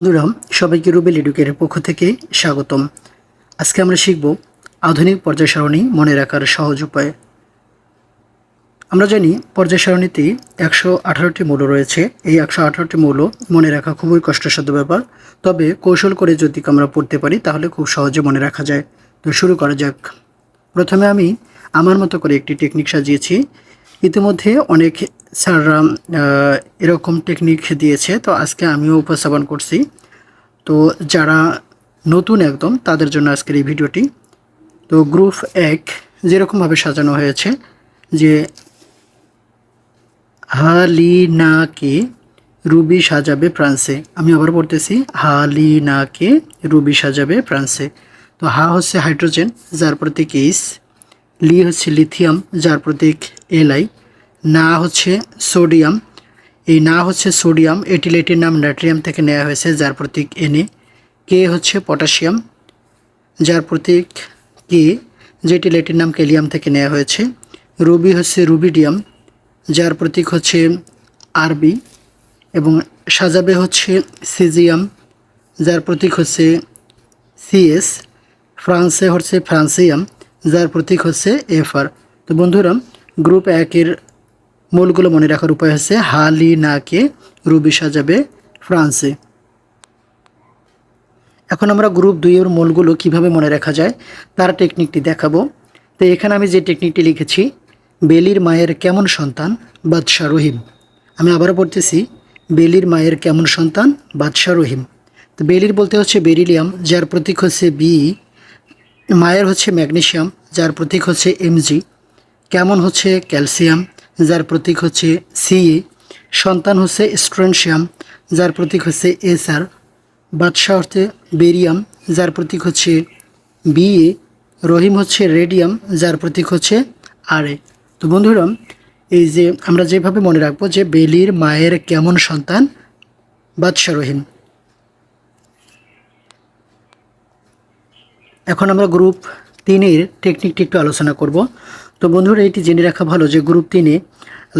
বন্ধুরা সবাইকে রুবেল এডুকের পক্ষ থেকে স্বাগতম। আজকে আমরা শিখব আধুনিক পর্যায় সারণী মনে রাখার সহজ উপায়। আমরা জানি পর্যায় সারণীতে একশো আঠারোটি মৌল রয়েছে। এই একশো আঠারোটি মৌল মনে রাখা খুবই কষ্টসাধ্য ব্যাপার। তবে কৌশল করে যদি আমরা পড়তে পারি, তাহলে খুব সহজে মনে রাখা যায়। তো শুরু করা যাক। প্রথমে আমি আমার মতো করে একটি টেকনিক সাজিয়েছি। ইতিমধ্যে অনেক স্যাররা এরকম টেকনিক দিয়েছে, তো আজকে আমিও উপস্থাপন করছি। তো যারা নতুন একদম, তাদের জন্য আজকের এই ভিডিওটি। তো গ্রুপ এক যেরকমভাবে সাজানো হয়েছে, যে হালিনাকে রুবি সাজাবে ফ্রান্সে। আমি আবার পড়তেছি, হালিনাকে রুবি সাজাবে ফ্রান্সে। তো হা হচ্ছে হাইড্রোজেন, যার প্রতীক এইস লি হচ্ছে লিথিয়াম, যার প্রতীক এলআই না হচ্ছে সোডিয়াম। এই না হচ্ছে সোডিয়াম এটিলেটির নাম নাট্রিয়াম থেকে নেওয়া হয়েছে, যার প্রতীক এনে কে হচ্ছে পটাশিয়াম, যার প্রতীক কে যেটি লেটির নাম ক্যালিয়াম থেকে নেওয়া হয়েছে। রুবি হচ্ছে রুবিডিয়াম, যার প্রতীক হচ্ছে আরবি এবং সাজাবে হচ্ছে সিজিয়াম, যার প্রতীক হচ্ছে সিএস ফ্রান্সে হচ্ছে ফ্রান্সিয়াম। যার প্রতীক হচ্ছে এফ আর তো বন্ধুরা গ্রুপ একের মূলগুলো মনে রাখার উপায় হচ্ছে হালি নাকে রুবি সাজাবে ফ্রান্সে। এখন আমরা গ্রুপ দুইয়ের মূলগুলো কীভাবে মনে রাখা যায় তার টেকনিকটি দেখাবো। তো এখানে আমি যে টেকনিকটি লিখেছি, বেলির মায়ের কেমন সন্তান বাদশাহ রহিম। আমি আবারও পড়তেছি, বেলির মায়ের কেমন সন্তান বাদশাহ রহিম। তো বেলির বলতে হচ্ছে বেরিলিয়াম, যার প্রতীক হচ্ছে বি মায়ের হচ্ছে ম্যাগনেশিয়াম, যার প্রতীক হচ্ছে এমজি কেমন হচ্ছে? ক্যালসিয়াম, যার প্রতীক হচ্ছে সিএ সন্তান হচ্ছে স্ট্রেনশিয়াম, যার প্রতীক হচ্ছে এসআর বাদশাহ অর্থে বেরিয়াম, যার প্রতীক হচ্ছে বিএ রহিম হচ্ছে রেডিয়াম, যার প্রতীক হচ্ছে আরএ তো বন্ধুরা, এই যে আমরা যেভাবে মনে রাখব যে বেলির মায়ের কেমন সন্তান? বাদশাহ রহিম। এখন আমরা গ্রুপ তিনের টেকনিকটি একটু আলোচনা করব। তো বন্ধুরা, এটি জেনে রাখা ভালো যে গ্রুপ তিনে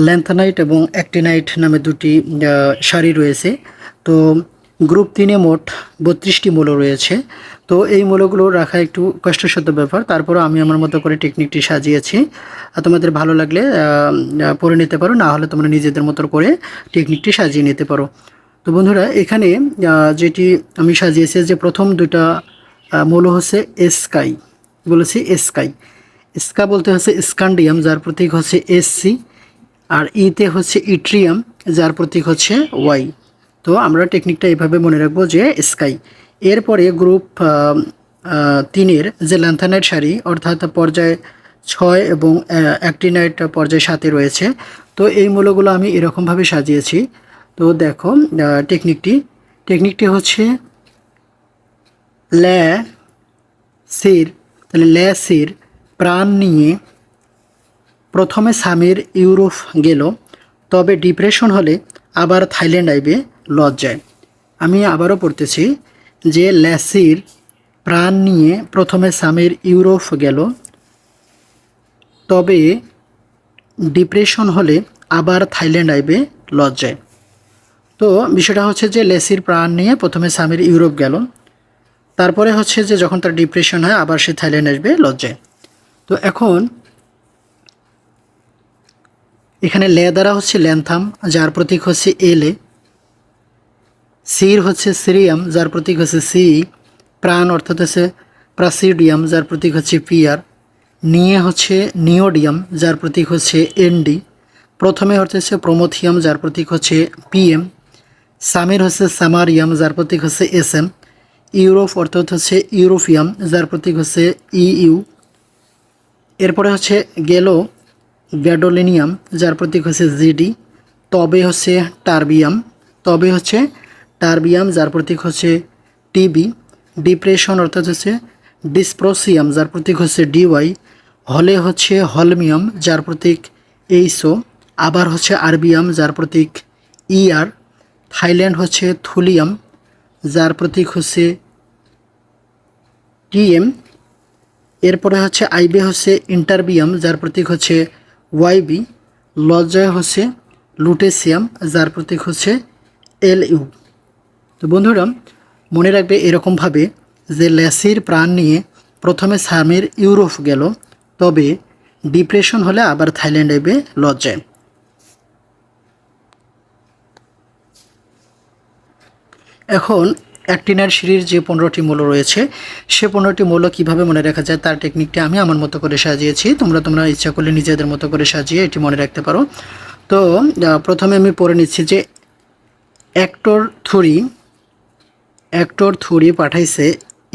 ল্যান্থানাইট এবং অ্যাক্টিনাইট নামে দুটি সারি রয়েছে। তো গ্রুপ তিনে মোট বত্রিশটি মূল রয়েছে। তো এই মূলগুলো রাখা একটু কষ্টসাধ্য ব্যাপার। তারপরও আমি আমার মতো করে টেকনিকটি সাজিয়েছি। আর তোমাদের ভালো লাগলে পড়ে নিতে পারো। না হলে তোমরা নিজেদের মতো করে টেকনিকটি সাজিয়ে নিতে পারো। তো বন্ধুরা, এখানে যেটি আমি সাজিয়েছি যে প্রথম দুটা মৌল হচ্ছে এসকাই। বলেছি এসকাই। স্কা বলতে হচ্ছে স্কান্ডিয়াম, যার প্রতীক হচ্ছে এসসি, আর ইতে হচ্ছে ইট্রিয়াম, যার প্রতীক হচ্ছে ওয়াই। তো আমরা টেকনিকটা এভাবে মনে রাখব যে স্কাই এরপরে গ্রুপ তিনের যে ল্যান্থানাইট সারি, অর্থাৎ পর্যায় ছয় এবং অ্যাক্টিনাইট পর্যায় সাথে রয়েছে, তো এই মূলগুলো আমি এরকমভাবে সাজিয়েছি। তো দেখো টেকনিকটি টেকনিকটি হচ্ছে ল্যা সির, তাহলে ল্যা সির, প্রাণ নিয়ে প্রথমে স্বামীর ইউরোপ গেল, তবে ডিপ্রেশন হলে আবার থাইল্যান্ড আইবে লজ্জায়। আমি আবারও পড়তেছি যে ল্যাসির প্রাণ নিয়ে প্রথমে স্বামীর ইউরোপ গেল, তবে ডিপ্রেশন হলে আবার থাইল্যান্ড আইবে লজ্জায়। তো বিষয়টা হচ্ছে যে লেসির প্রাণ নিয়ে প্রথমে স্বামীর ইউরোপ গেল তারপরে হচ্ছে যে যখন তার ডিপ্রেশন হয়, আবার সে থাইল্যান্ড আসবে লজ্জায়। তো এখন এখানে লে দ্বারা হচ্ছে ল্যান্থাম, যার প্রতীক হচ্ছে এলে সির হচ্ছে সিরিয়াম, যার প্রতীক হচ্ছে সি। প্রাণ অর্থাৎ হচ্ছে প্রাসিডিয়াম, যার প্রতীক হচ্ছে পিআর নিয়ে হচ্ছে নিওডিয়াম, যার প্রতীক হচ্ছে এনডি প্রথমে হচ্ছে প্রোমোথিয়াম, যার প্রতীক হচ্ছে পিএম সামির হচ্ছে সামারিয়াম, যার প্রতীক হচ্ছে এস এম। ইউরোপ অর্থাৎ হচ্ছে ইউরোপিয়াম যার প্রতীক হচ্ছে ইইউ। এরপরে হচ্ছে গেলো গ্যাডোলিনিয়াম, যার প্রতীক হচ্ছে জিডি। তবে হচ্ছে টার্বিয়াম। তবে হচ্ছে টার্বিয়াম, যার প্রতীক হচ্ছে টিবি। ডিপ্রেশন, অর্থাৎ হচ্ছে ডিসপ্রোসিয়াম, যার প্রতীক হচ্ছে ডিওয়াই হলে হচ্ছে হলমিয়াম, যার প্রতীক এইসো আবার হচ্ছে আরবিয়াম, যার প্রতীক ইআর। থাইল্যান্ড হচ্ছে থুলিয়াম। যার প্রতীক হচ্ছে টিএম। এরপরে হচ্ছে আইবে হচ্ছে ইন্টারবিয়াম, যার প্রতীক হচ্ছে ওয়াইবি। লজ্জায় হচ্ছে লুটেসিয়াম, যার প্রতীক হচ্ছে এল ইউ তো বন্ধুরা, মনে রাখবে এরকমভাবে যে ল্যাসির প্রাণ নিয়ে প্রথমে সামের ইউরোপ গেল, তবে ডিপ্রেশন হলে আবার থাইল্যান্ড লজ্জায়। এখন অ্যাক্টিনার সিঁড়ির যে পনেরোটি মূল্য রয়েছে, সে পনেরোটি মূল্য কীভাবে মনে রাখা যায় তার টেকনিকটি আমি আমার মতো করে সাজিয়েছি। তোমরা তোমরা ইচ্ছা করলে নিজেদের মতো করে সাজিয়ে এটি মনে রাখতে পারো। তো প্রথমে আমি পড়ে নিচ্ছি যে অ্যাক্টর থুরি অ্যাক্টর থুরি পাঠাইছে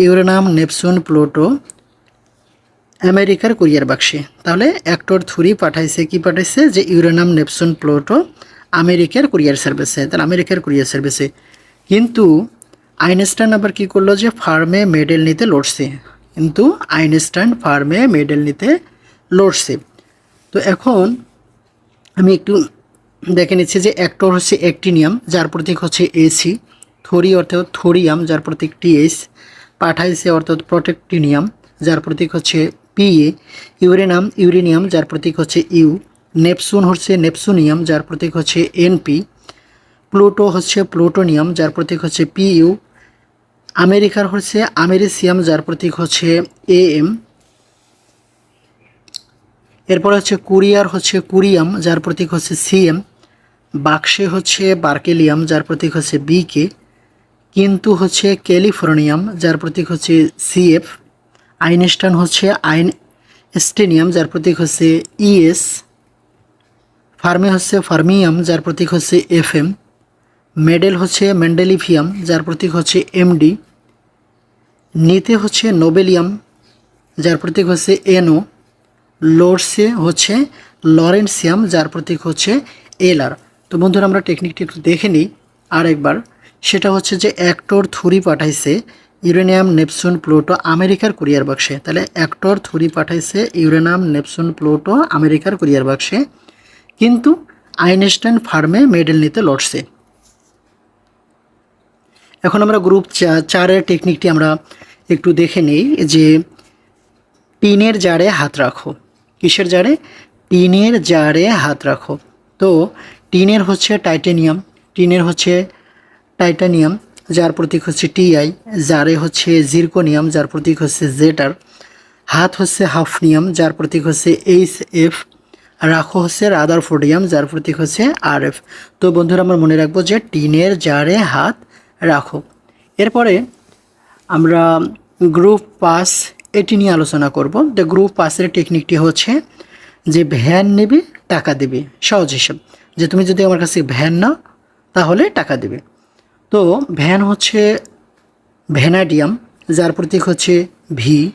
ইউরেনাম নেপসুন প্লুটো আমেরিকার কুরিয়ার বাক্সে। তাহলে অ্যাক্টর থুরি পাঠাইছে, কি পাঠাইছে? যে ইউরেনাম নেপসুন প্লুটো আমেরিকার কুরিয়ার সার্ভিসে। তাহলে আমেরিকার কুরিয়ার সার্ভিসে। কিন্তু আইনস্টাইন আবার কি করল যে ফার্মে মেডেল নিতে লড়ছে। কিন্তু আইনস্টাইন ফার্মে মেডেল নিতে লড়ছে। তো এখন আমি একটু দেখে নিচ্ছি যে অ্যাক্টর হচ্ছে অ্যাক্টিনিয়াম, যার প্রতীক হচ্ছে এসি থোরি অর্থাৎ থোরিয়াম, যার প্রতীক টিএস পাঠাইছে অর্থাৎ প্রোটেক্টিনিয়াম, যার প্রতীক হচ্ছে পিএ ইউরেনাম, ইউরেনিয়াম, যার প্রতীক হচ্ছে ইউ নেপসুন হচ্ছে নেপসুনিয়াম যার প্রতীক হচ্ছে এনপি প্লুটো হচ্ছে প্লুটোনিয়াম, যার প্রতীক হচ্ছে পিইউ আমেরিকার হচ্ছে আমেরিসিয়াম, যার প্রতীক হচ্ছে এ এম। এরপর হচ্ছে কুরিয়ার হচ্ছে কুরিয়াম, যার প্রতীক হচ্ছে সিএম বাক্সে হচ্ছে বার্কেলিয়াম, যার প্রতীক হচ্ছে বিকে কিন্তু হচ্ছে ক্যালিফোর্নিয়াম, যার প্রতীক হচ্ছে সিএফ আইনস্টাইন হচ্ছে আইন স্টেনিয়াম, যার প্রতীক হচ্ছে ইএস ফার্মে হচ্ছে ফার্মিয়াম, যার প্রতীক হচ্ছে এফএম মেডেল হচ্ছে মেন্ডেলিফিয়াম যার প্রতীক হচ্ছে এমডি নিতে হচ্ছে নোবেলিয়াম, যার প্রতীক হচ্ছে এনও লোর্সে হচ্ছে লরেন্সিয়াম, যার প্রতীক হচ্ছে এলআর তো বন্ধুরা, আমরা টেকনিকটি একটু দেখে নিই আরেকবার। সেটা হচ্ছে যে অ্যাক্টর থুরি পাঠাইছে ইউরেনিয়াম নেপসুন প্লুটো আমেরিকার কুরিয়ার বাক্সে। তাহলে অ্যাক্টর থুরি পাঠাইছে ইউরেনিয়াম নেপসুন প্লুটো আমেরিকার কুরিয়ার বাক্সে। কিন্তু আইনস্টাইন ফার্মে মেডেল নিতে লড়ছে এখন আমরা গ্রুপ চারের টেকনিকটি আমরা একটু দেখে নেই, যে টিনের জারে হাত রাখো। কিসের জারে? টিনের জারে হাত রাখো। তো টিনের হচ্ছে টাইটানিয়াম টিনের হচ্ছে টাইটানিয়াম যার প্রতীক হচ্ছে টিআই জারে হচ্ছে জিরকোনিয়াম যার প্রতীক হচ্ছে জেটার হাত হচ্ছে হাফনিয়াম যার প্রতীক হচ্ছে এইচ এফ রাখো হচ্ছে রাদারফোর্ডিয়াম যার প্রতীক হচ্ছে আর এফ তো বন্ধুরা, আমরা মনে রাখব যে টিনের জারে হাত রাখো। এরপরে আমরা গ্রুপ পাস এটি নিয়ে আলোচনা করব। দ্য গ্রুপ পাসের টেকনিকটি হচ্ছে যে ভ্যান নেবে, টাকা দেবে। সহজ হিসেব। যে তুমি যদি আমার কাছে ভ্যান নাও, তাহলে টাকা দেবে। তো ভ্যান হচ্ছে ভ্যানাডিয়াম যার প্রতীক হচ্ছে ভি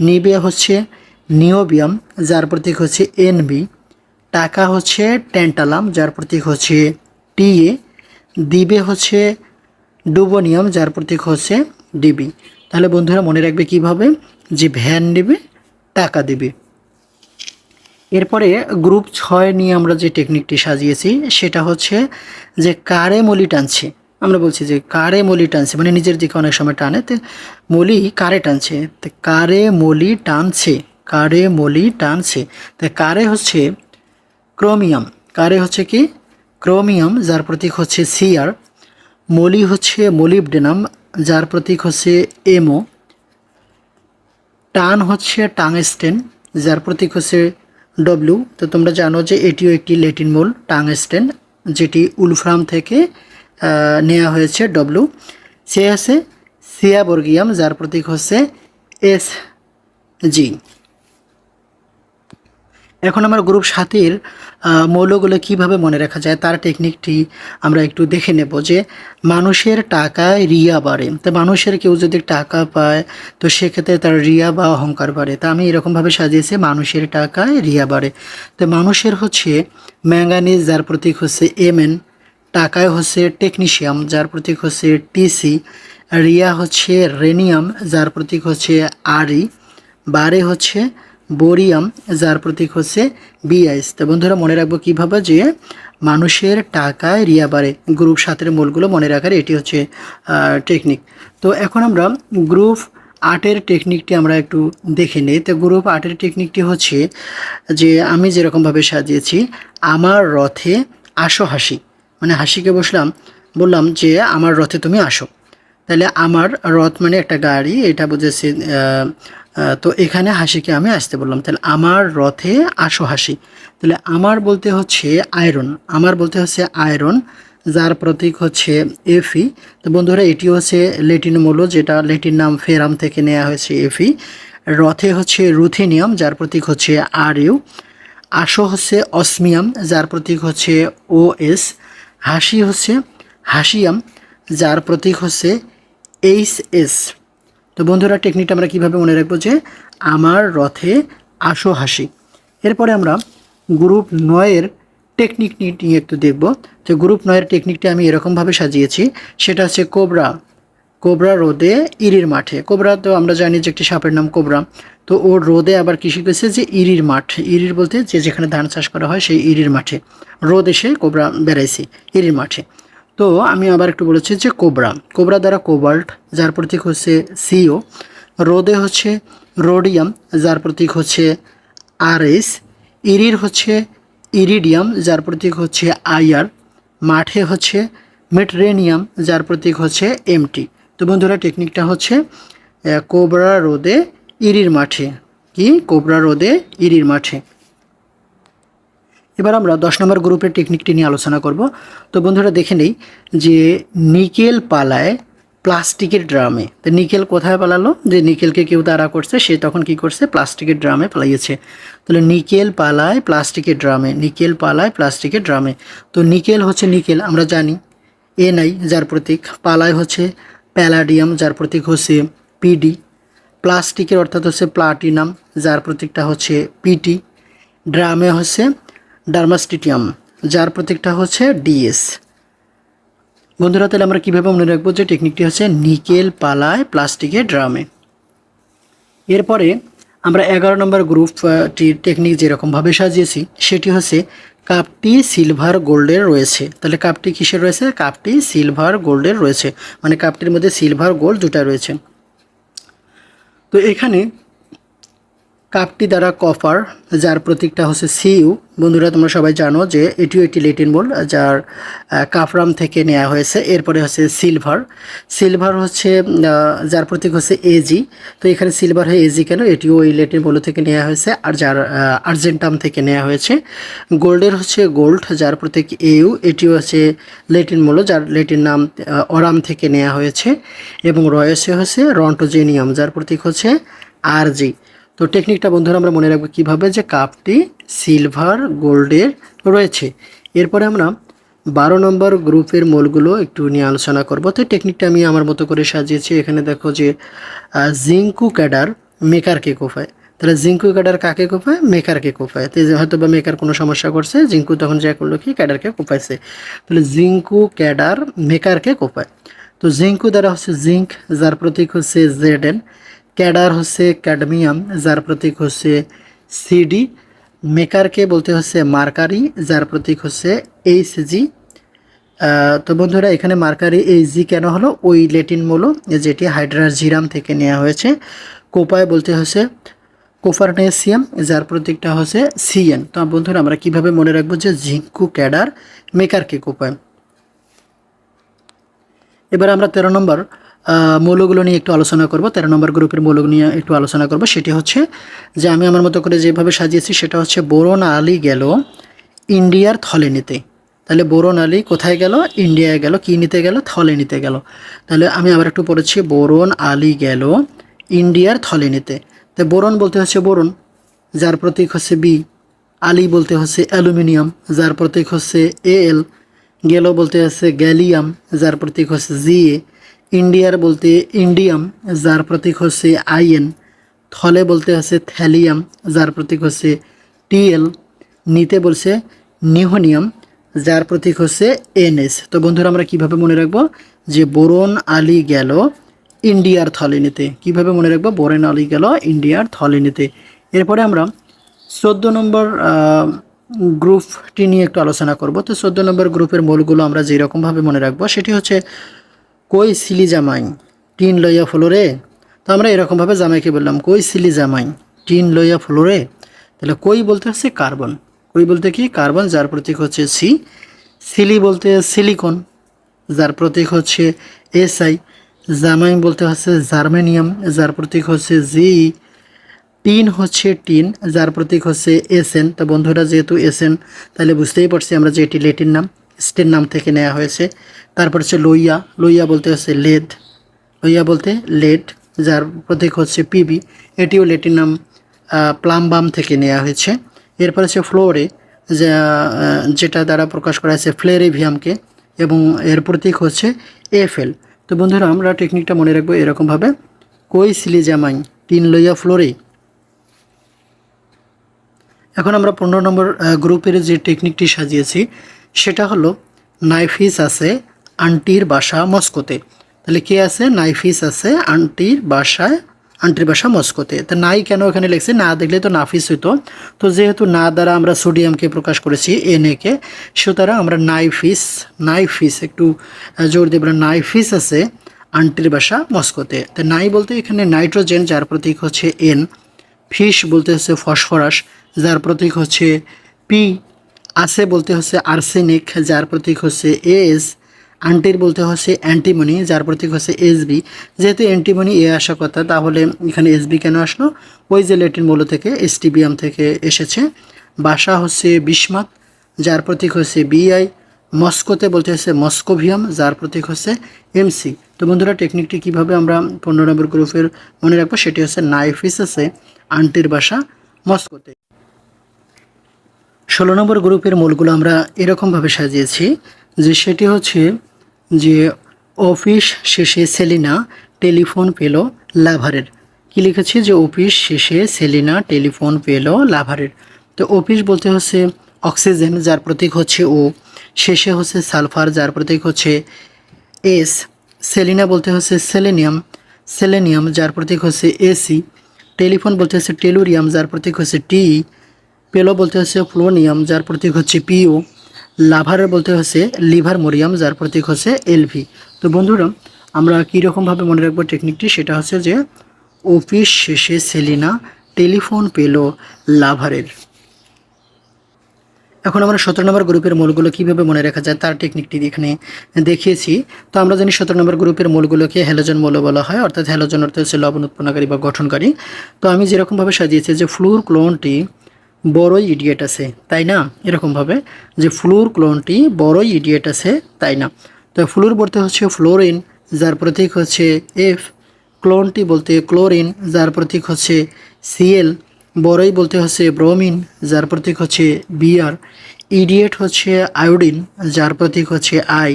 নিবে হচ্ছে নিওবিয়াম যার প্রতীক হচ্ছে এনবি টাকা হচ্ছে ট্যান্টালাম যার প্রতীক হচ্ছে টিএ দিবে হচ্ছে ডুবোনিয়াম যার প্রতীক হচ্ছে ডিবি। তাহলে বন্ধুরা মনে রাখবে কীভাবে? যে ভ্যান নেবে টাকা দেবে এরপরে গ্রুপ ছয় নিয়ে আমরা যে টেকনিকটি সাজিয়েছি, সেটা হচ্ছে যে কারে মলি টানছে। আমরা বলছি যে কারে মলি টানছে মানে নিজের দিকে অনেক সময় টানে, তো মলি কারে টানছে? তো কারে মলি টানছে, কারে মলি টানছে। তো কারে হচ্ছে ক্রোমিয়াম, কারে হচ্ছে কি? ক্রোমিয়াম, যার প্রতীক হচ্ছে সিআর মলি হচ্ছে মলিবডেনাম যার প্রতীক হচ্ছে এমও টান হচ্ছে টাংস্টেন, যার প্রতীক হচ্ছে ডব্লিউ তো তোমরা জানো যে এটিও একটি লেটিন মূল, টাংস্টেন, যেটি উলফ্রাম থেকে নেওয়া হয়েছে ডব্লিউ সে আছে সিয়াবর্গিয়াম, যার প্রতীক হচ্ছে এস জি। এখন আমার গ্রুপ সাথীর মৌলগুলো কীভাবে মনে রাখা যায় তার টেকনিকটি আমরা একটু দেখে নেব যে মানুষের টাকায় রিয়া বাড়ে। তো মানুষের কেউ যদি টাকা পায়, তো সেক্ষেত্রে তার রিয়া বা অহংকার বাড়ে। তা আমি এরকমভাবে সাজিয়েছি, মানুষের টাকায় রিয়া বাড়ে। তো মানুষের হচ্ছে ম্যাঙ্গানিজ, যার প্রতীক হচ্ছে এমএন, টাকায় হচ্ছে টেকনিশিয়াম যার প্রতীক হচ্ছে টিসি, রিয়া হচ্ছে রেনিয়াম যার প্রতীক হচ্ছে আরি বারে হচ্ছে বোরিয়াম, যার প্রতীক হচ্ছে বিআইস তো বন্ধুরা, মনে রাখব কীভাবে যে মানুষের টাকায় রিয়া বাড়ে গ্রুপ সাতের মূলগুলো মনে রাখার এটি হচ্ছে টেকনিক তো এখন আমরা গ্রুপ আটের টেকনিকটি আমরা একটু দেখে নিই। তো গ্রুপ আটের টেকনিকটি হচ্ছে যে আমি যেরকমভাবে সাজিয়েছি, আমার রথে আসো হাসি। মানে হাসিকে বসলাম, বললাম যে আমার রথে তুমি আসো। তাহলে আমার রথ মানে একটা গাড়ি, এটা বুঝেছি তো এখানে হাসিকে আমি আসতে বললাম। তাহলে আমার রথে আসো হাসি। তাহলে আমার বলতে হচ্ছে আয়রন। আমার বলতে হচ্ছে আয়রন, যার প্রতীক হচ্ছে এফি তো বন্ধুরা, এটি হচ্ছে লেটিন মূল, যেটা লেটিন নাম ফেরাম থেকে নেওয়া হয়েছে এফি রথে হচ্ছে রুথিনিয়াম, যার প্রতীক হচ্ছে আর ইউ আশো হচ্ছে অসমিয়াম, যার প্রতীক হচ্ছে ও এস হাসি হচ্ছে হাসিয়াম, যার প্রতীক হচ্ছে এইচ এস তো বন্ধুরা টেকনিকটা আমরা কীভাবে মনে রাখব যে আমার রথে আসো হাসি। এরপরে আমরা গ্রুপ নয়ের টেকনিক নিয়ে একটু দেখব। তো গ্রুপ নয়ের টেকনিকটা আমি এরকমভাবে সাজিয়েছি, সেটা হচ্ছে কোবরা। কোবরা রোদে ইরির মাঠে। কোবরা তো আমরা জানি যে একটি সাপের নাম কোবরা। তো ওর রোদে আবার কৃষি করেছে যে ইরির মাঠ। ইরির বলতে যে যেখানে ধান চাষ করা হয় সেই ইরির মাঠে। রোদ এসে কোবরা বেড়াইছে, ইরির মাঠে। তো আমি আবার একটু বলেছি যে কোবরা। কোবরা দ্বারা কোবাল্ট, যার প্রতীক হচ্ছে সিও। রোদে হচ্ছে রোডিয়াম, যার প্রতীক হচ্ছে আর এস ইরির হচ্ছে ইরিডিয়াম, যার প্রতীক হচ্ছে আইআর। মাঠে হচ্ছে মেটরেনিয়াম, যার প্রতীক হচ্ছে এমটি। তো বন্ধুরা, টেকনিকটা হচ্ছে কোবরা রোদে ইরির মাঠে। কি? কোবরা রোদে ইরির মাঠে। এবার আমরা দশ নম্বর গ্রুপের টেকনিকটি নিয়ে আলোচনা করব। তো বন্ধুরা, দেখে নেই যে নিকেল পালায় প্লাস্টিকের ড্রামে। তো নিকেল কোথায় পালালো? যে নিকেলকে কেউ তারা করছে, সে তখন কি করছে? প্লাস্টিকের ড্রামে পালাইয়েছে। তাহলে নিকেল পালায় প্লাস্টিকের ড্রামে, নিকেল পালায় প্লাস্টিকের ড্রামে। তো নিকেল হচ্ছে নিকেল, আমরা জানি। এ নাই, যার প্রতীক। পালায় হচ্ছে প্যালাডিয়াম, যার প্রতীক হচ্ছে পিডি। প্লাস্টিকের অর্থাৎ হচ্ছে প্লাটিনাম, যার প্রতীকটা হচ্ছে পিটি। ড্রামে হচ্ছে ডার্মাস্টিটিয়াম, যার প্রতীকটা হচ্ছে ডিএস। বন্ধুরা, তাহলে আমরা কীভাবে মনে রাখব যে টেকনিকটি হচ্ছে নিকেল পালায় প্লাস্টিকের ড্রামে? এরপরে আমরা এগারো নম্বর গ্রুপটির টেকনিক যেরকমভাবে সাজিয়েছি, সেটি হচ্ছে কাপটি সিলভার গোল্ডের রয়েছে। তাহলে কাপটি কিসের রয়েছে? কাপটি সিলভার গোল্ডের রয়েছে। মানে কাপটির মধ্যে সিলভার গোল্ড দুটা রয়েছে। তো এখানে কাপটি দ্বারা কপার, যার প্রতীকটা হচ্ছে সিইউ। বন্ধুরা, তোমরা সবাই জানো যে এটিও একটি লেটিন বোর্ড, যার কাফরাম থেকে নেওয়া হয়েছে। এরপরে হচ্ছে সিলভার। সিলভার হচ্ছে যার প্রতীক হচ্ছে এজি তো এখানে সিলভার হয় এজি কেন? এটিও ওই লেটিন বোর্ড থেকে নেওয়া হয়েছে, আর যার আর্জেন্টাম থেকে নেওয়া হয়েছে। গোল্ডের হচ্ছে গোল্ড, যার প্রতীক ইউ এটিও হচ্ছে লেটিন মূল যার লেটিন নাম অরাম থেকে নেওয়া হয়েছে। এবং রয়েছে হচ্ছে রন্টোজেনিয়াম, যার প্রতীক হচ্ছে আরজি তো টেকনিকটা বন্ধুরা আমরা মনে রাখব কীভাবে যে কাপটি সিলভার গোল্ডের রয়েছে। এরপরে আমরা বারো নম্বর গ্রুপের মোলগুলো একটু নিয়ে আলোচনা করব। তো টেকনিকটা আমি আমার মতো করে সাজিয়েছি। এখানে দেখো যে জিঙ্কু ক্যাডার মেকারকে কোফায়। তাহলে জিঙ্কু ক্যাডার কাকে কোপায় মেকারকে কোপায় তো হয়তো বা মেকার কোনো সমস্যা করছে জিঙ্কু তখন যা করল কি? ক্যাডারকে কোপাইছে তাহলে জিঙ্কু ক্যাডার মেকারকে কোপায় তো জিঙ্কু দ্বারা হচ্ছে জিঙ্ক যার প্রতীক হচ্ছে জেডেন ক্যাডার হচ্ছে ক্যাডমিয়াম, যার প্রতীক হচ্ছে সিডি মেকারকে বলতে হচ্ছে মার্কারি, যার প্রতীক হচ্ছে এইচ জি তো বন্ধুরা, এখানে মার্কারি এই জি কেন হলো? ওই লেটিন মূল, যেটি হাইড্রাজিরাম থেকে নেওয়া হয়েছে। কোপায় বলতে হচ্ছে কোফারনেসিয়াম যার প্রতীকটা হচ্ছে সিএন তো বন্ধুরা, আমরা কীভাবে মনে রাখব যে জিঙ্কু ক্যাডার মেকারকে কোপায়? এবার আমরা তেরো নম্বর মৌলগুলো নিয়ে একটু আলোচনা করব। তেরো নম্বর গ্রুপের মৌল নিয়ে একটু আলোচনা করব। সেটি হচ্ছে যে আমি আমার মতো করে যেভাবে সাজিয়েছি, সেটা হচ্ছে বোরন আলি গেল ইন্ডিয়ার থলে নিতে। তাহলে বোরন আলী কোথায় গেল? ইন্ডিয়ায় গেল। কি নিতে গেল? থলে নিতে গেল। তাহলে আমি আবার একটু পড়েছি, বোরন আলী গেল ইন্ডিয়ার থলে নিতে। তো বোরন বলতে হচ্ছে বোরন, যার প্রতীক হচ্ছে বি। আলী বলতে হচ্ছে অ্যালুমিনিয়াম, যার প্রতীক হচ্ছে এ এল। গেল বলতে হচ্ছে গ্যালিয়াম, যার প্রতীক হচ্ছে জিএ ইন্ডিয়ার বলতে ইন্ডিয়াম, যার প্রতীক হচ্ছে আইএন। থলে বলতে হচ্ছে থ্যালিয়াম, যার প্রতীক হচ্ছে টিএল। নিতে বলছে নিউহোনিয়াম, যার প্রতীক হচ্ছে এনএস। তো বন্ধুরা, আমরা কীভাবে মনে রাখব যে বোরন আলী গেল ইন্ডিয়ার থলে নিতে কীভাবে মনে রাখব? বোরেন আলী গেল ইন্ডিয়ার থলে নিতে এরপরে আমরা চোদ্দ নম্বর গ্রুপটি নিয়ে একটু আলোচনা করব। তো চোদ্দ নম্বর গ্রুপের মূলগুলো আমরা যেরকমভাবে মনে রাখব, সেটি হচ্ছে কই সিলি জামাই? টিন লইয়া ফ্লোরে? তো আমরা এরকমভাবে জামাইকে বললাম, কই সিলি জামাই? টিন লইয়া ফ্লোরে? তাহলে কই বলতে হচ্ছে কার্বন। কই বলতে কি? কার্বন, যার প্রতীক হচ্ছে সি। সিলি বলতে সিলিকন, যার প্রতীক হচ্ছে এসআই। জামাইন বলতে হচ্ছে জার্মেনিয়াম, যার প্রতীক হচ্ছে জি। টিন হচ্ছে টিন, যার প্রতীক হচ্ছে এসএন। তো বন্ধুরা, যেহেতু এসএন, তাহলে বুঝতেই পারছি আমরা যে এটি লেটিন নাম। স্টেন নাম থেকে নেওয়া হয়েছে। তারপর হচ্ছে লইয়া লইয়া বলতে হচ্ছে লেড লইয়া বলতে লেড, যার প্রতীক হচ্ছে পিবি। এটিও লেটিন নাম প্লামবাম থেকে নেওয়া হয়েছে। এরপর হচ্ছে ফ্লোরে, যা যেটা দ্বারা প্রকাশ করা হয়েছে ফ্লেরিভিয়ামকে, এবং এর প্রতীক হচ্ছে এফএল। তো বন্ধুরা, আমরা টেকনিকটা মনে রাখব এরকমভাবে। কই সিলিজামাইন তিন লইয়া ফ্লোরে। এখন আমরা পনেরো নম্বর গ্রুপের যে টেকনিকটি সাজিয়েছি, সেটা হলো, নাইফিস আছে আন্টির বাসা মস্কোতে। তাহলে কে আছে? নাইফিস আছে। আন্টির বাসায়, আন্টির বাসা মস্কোতে। তা নাই কেন এখানে লিখছে? না দেখলে তো নাফিস হইতো। তো যেহেতু না দ্বারা আমরা সোডিয়ামকে প্রকাশ করেছি, এন কে, সুতরাং আমরা নাইফিস নাইফিস, একটু জোর দিয়ে দেব নাইফিস আছে আন্টির বাসা মস্কোতে। তো নাই বলতে এখানে নাইট্রোজেন, যার প্রতীক হচ্ছে এন ফিশ বলতে হচ্ছে ফসফরাস, যার প্রতীক হচ্ছে পি, আছে বলতে হচ্ছে আর্সেনিক, যার প্রতীক হচ্ছে এস আন্টির বলতে হচ্ছে অ্যান্টিমনি, যার প্রতীক হচ্ছে এসবি যেহেতু অ্যান্টিমনি এ আসা কথা, তাহলে এখানে এসবি কেন আসলো? ওই যে লেটিন মূল থেকে, এসটিবিয়াম থেকে এসেছে। বাসা হচ্ছে বিসমাত, যার প্রতীক হচ্ছে বিআই মস্কোতে বলতে হচ্ছে মস্কোভিয়াম, যার প্রতীক হচ্ছে এমসি তো বন্ধুরা টেকনিকটি কীভাবে আমরা পনেরো নম্বর গ্রুপের মনে রাখব, সেটি হচ্ছে নাইফিস আন্টির বাসা মস্কোতে। ষোলো নম্বর গ্রুপের মূলগুলো আমরা এরকমভাবে সাজিয়েছি। যে সেটি হচ্ছে যে অফিস শেষে সেলিনা টেলিফোন পেল লাভারের। কি লিখেছি? যে অফিস শেষে সেলিনা টেলিফোন পেল লাভারের। তো অফিস বলতে হচ্ছে অক্সিজেন, যার প্রতীক হচ্ছে ও। শেষে হচ্ছে সালফার, যার প্রতীক হচ্ছে এস। সেলিনা বলতে হচ্ছে সেলেনিয়াম। সেলেনিয়াম, যার প্রতীক হচ্ছে এসি। টেলিফোন বলতে হচ্ছে টেলুরিয়াম, যার প্রতীক হচ্ছে টি পেল বলতে হচ্ছে ফ্লোনিয়াম, যার প্রতীক হচ্ছে পিও। লাভারের বলতে হচ্ছে লিভার মোরিয়াম, যার প্রতীক হচ্ছে এলভি। তো বন্ধুরা, আমরা কীরকমভাবে মনে রাখব টেকনিকটি সেটা হচ্ছে যে অফিস শেষে সেলিনা টেলিফোন পেল লাভারের। এখন আমরা সতেরো নম্বর গ্রুপের মূলগুলো কীভাবে মনে রাখা যায় তার টেকনিকটি এখানে দেখিয়েছি। তো আমরা জানি সতেরো নম্বর গ্রুপের মূলগুলোকে হ্যালোজন মৌল বলা হয়, অর্থাৎ হ্যালোজন অর্থ হচ্ছে লবণ উৎপন্নকারী বা গঠনকারী। তো আমি যেরকমভাবে সাজিয়েছি যে ফ্লুর ক্লোনটি বড়ই ইডিয়েট আছে, তাই না? এরকমভাবে যে ফ্লুর ক্লোনটি বড়ই ইডিয়েট আছে, তাই না? তো ফ্লুর বলতে হচ্ছে ফ্লোরিন যার প্রতীক হচ্ছে এফ ক্লোনটি বলতে ক্লোরিন যার প্রতীক হচ্ছে সিএল বড়ই বলতে হচ্ছে ব্রোমিন যার প্রতীক হচ্ছে বিআর ইডিয়েট হচ্ছে আয়োডিন যার প্রতীক হচ্ছে আই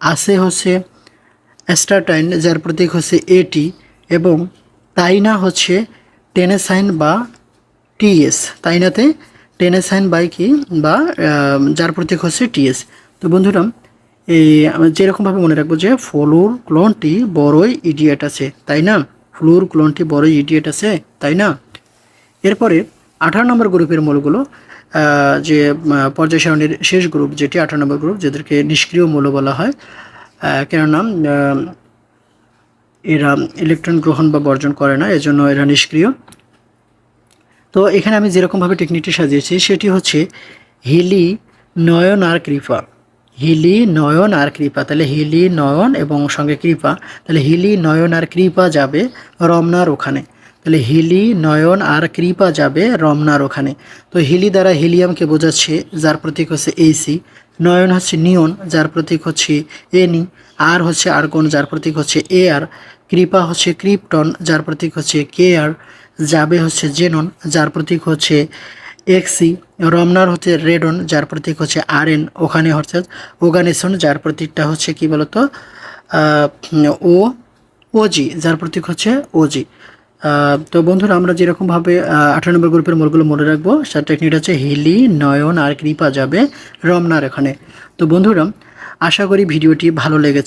আসে হচ্ছে অ্যাস্টাটাইন যার প্রতীক হচ্ছে এটি এবং তাইনা হচ্ছে টেনেসাইন বা টিএস তাই তাইনাতে টেনেসাইন বাই কি বা যার প্রতীক হচ্ছে টিএস তো বন্ধুরা, এই যেরকমভাবে মনে রাখব যে ফ্লোর ক্লোনটি বড়ই ইডিয়েট আছে, তাই না? ফ্লোর ক্লোনটি বড়ই ইডিয়েট আছে, তাই না? এরপরে আঠারো নম্বর গ্রুপের মূলগুলো যে পর্যায় সারণীর শেষ গ্রুপ, যেটি আঠারো নম্বর গ্রুপ, যাদেরকে নিষ্ক্রিয় মূল বলা হয় কেননা এরা ইলেকট্রন গ্রহণ বা বর্জন করে না, এজন্য এরা নিষ্ক্রিয়। তো এখানে আমি যেরকমভাবে টেকনিকটি সাজিয়েছি, সেটি হচ্ছে হিলি নয়ন আর কৃপা। হিলি নয়ন আর কৃপা, তাহলে হিলি নয়ন এবং সঙ্গে কৃপা, তাহলে হিলি নয়ন আর কৃপা যাবে রমনার ওখানে। তাহলে হিলি নয়ন আর কৃপা যাবে রমনার ওখানে। তো হিলি দ্বারা হিলিয়ামকে বোঝাচ্ছে, যার প্রতীক হচ্ছে এসি নয়ন হচ্ছে নিয়ন, যার প্রতীক হচ্ছে এনি। আর হচ্ছে আর্গন, যার প্রতীক হচ্ছে এ আর। কৃপা হচ্ছে ক্রিপ্টন, যার প্রতীক হচ্ছে কে আর। যাবে হচ্ছে জেনন, যার প্রতীক হচ্ছে এক্সি, রমনার হচ্ছে রেডন, যার প্রতীক হচ্ছে আর এন ওখানে হচ্ছে ওগানেশন যার প্রতীকটা হচ্ছে কি বলতো? ও, ওজি, যার প্রতীক হচ্ছে ওজি। তো বন্ধুরা, আমরা যেরকমভাবে আঠারো নম্বর গ্রুপের মূলগুলো মনে রাখব, তার টেকনিকটা হচ্ছে হিলি, নয়ন আর কৃপা যাবে রমনার এখানে। তো বন্ধুরা, আশা করি ভিডিওটি ভালো লেগেছে।